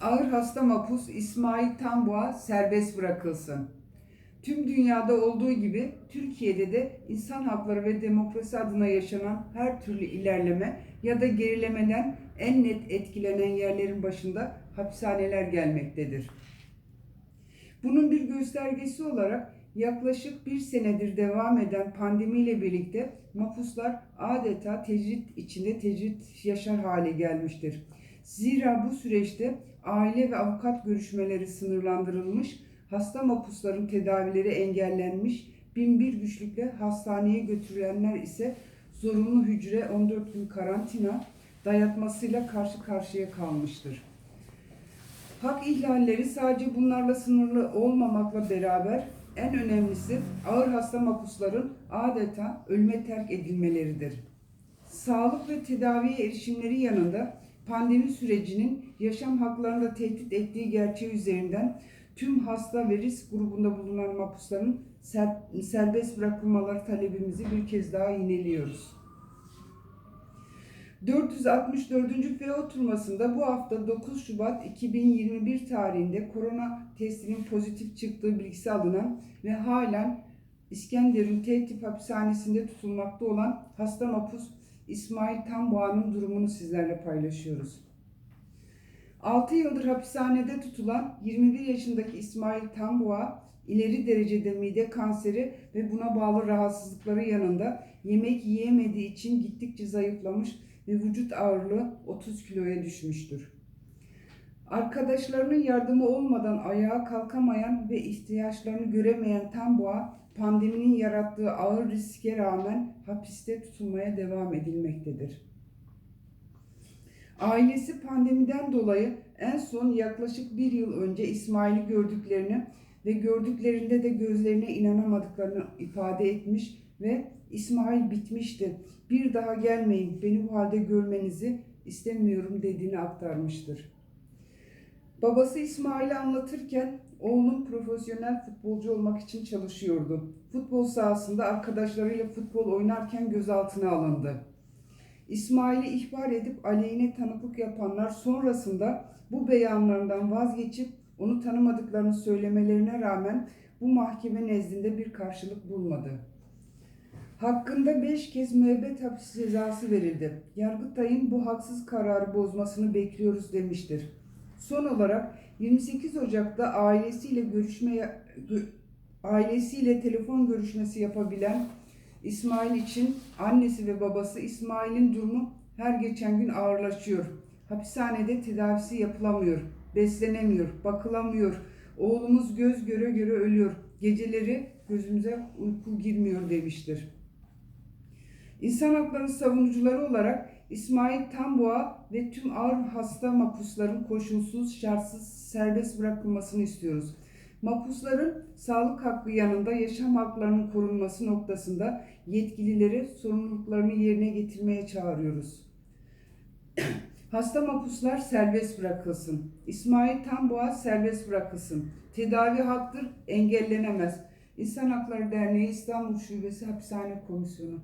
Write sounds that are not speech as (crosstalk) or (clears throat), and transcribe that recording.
Ağır hasta mapus İsmail Tamboğa serbest bırakılsın. Tüm dünyada olduğu gibi Türkiye'de de insan hakları ve demokrasi adına yaşanan her türlü ilerleme ya da gerilemeden en net etkilenen yerlerin başında hapishaneler gelmektedir. Bunun bir göstergesi olarak yaklaşık bir senedir devam eden pandemiyle birlikte mahpuslar adeta tecrit içinde tecrit yaşar hale gelmiştir. Zira bu süreçte aile ve avukat görüşmeleri sınırlandırılmış, hasta mahpusların tedavileri engellenmiş, binbir güçlükle hastaneye götürülenler ise zorunlu hücre 14 gün karantina dayatmasıyla karşı karşıya kalmıştır. Hak ihlalleri sadece bunlarla sınırlı olmamakla beraber en önemlisi ağır hasta mahpusların adeta ölüme terk edilmeleridir. Sağlık ve tedaviye erişimleri yanında pandemi sürecinin yaşam haklarını da tehdit ettiği gerçeği üzerinden tüm hasta ve risk grubunda bulunan mahpusların ser- serbest bırakılmaları talebimizi bir kez daha yineliyoruz. 464. FEO oturmasında bu hafta 9 Şubat 2021 tarihinde korona testinin pozitif çıktığı bilgisi alınan ve halen İskenderun T tip hapishanesinde tutulmakta olan hasta mapus İsmail Tamboğa'nın durumunu sizlerle paylaşıyoruz. 6 yıldır hapishanede tutulan 21 yaşındaki İsmail Tamboğa ileri derecede mide kanseri ve buna bağlı rahatsızlıkları yanında yemek yiyemediği için gittikçe zayıflamış ve vücut ağırlığı 30 kiloya düşmüştür. Arkadaşlarının yardımı olmadan ayağa kalkamayan ve ihtiyaçlarını göremeyen Tamboğa pandeminin yarattığı ağır riske rağmen hapiste tutulmaya devam edilmektedir. Ailesi pandemiden dolayı en son yaklaşık bir yıl önce İsmail'i gördüklerini ve gördüklerinde de gözlerine inanamadıklarını ifade etmiş ve İsmail bitmişti. Bir daha gelmeyin, beni bu halde görmenizi istemiyorum dediğini aktarmıştır. Babası İsmail'i anlatırken oğlum profesyonel futbolcu olmak için çalışıyordu. Futbol sahasında arkadaşlarıyla futbol oynarken gözaltına alındı. İsmail'i ihbar edip aleyhine tanıklık yapanlar sonrasında bu beyanlarından vazgeçip onu tanımadıklarını söylemelerine rağmen bu mahkeme nezdinde bir karşılık bulmadı. Hakkında 5 kez müebbet hapis cezası verildi. Yargıtay'ın bu haksız kararı bozmasını bekliyoruz demiştir. Son olarak 28 Ocak'ta ailesiyle görüşme gö- ailesiyle telefon görüşmesi yapabilen İsmail için annesi ve babası İsmail'in durumu her geçen gün ağırlaşıyor. Hapishanede tedavisi yapılamıyor, beslenemiyor, bakılamıyor. Oğlumuz göz göre göre ölüyor. Geceleri gözümüze uyku girmiyor demiştir. İnsan hakları savunucuları olarak İsmail Tamboğa ve tüm ağır hasta mapusların koşulsuz, şartsız serbest bırakılmasını istiyoruz. Mapusların sağlık hakkı yanında yaşam haklarının korunması noktasında yetkilileri sorumluluklarını yerine getirmeye çağırıyoruz. (clears throat) Hasta mapuslar serbest bırakılsın. İsmail Tamboğa serbest bırakılsın. Tedavi haktır, engellenemez. İnsan Hakları Derneği İstanbul Şubesi Hapishane Komisyonu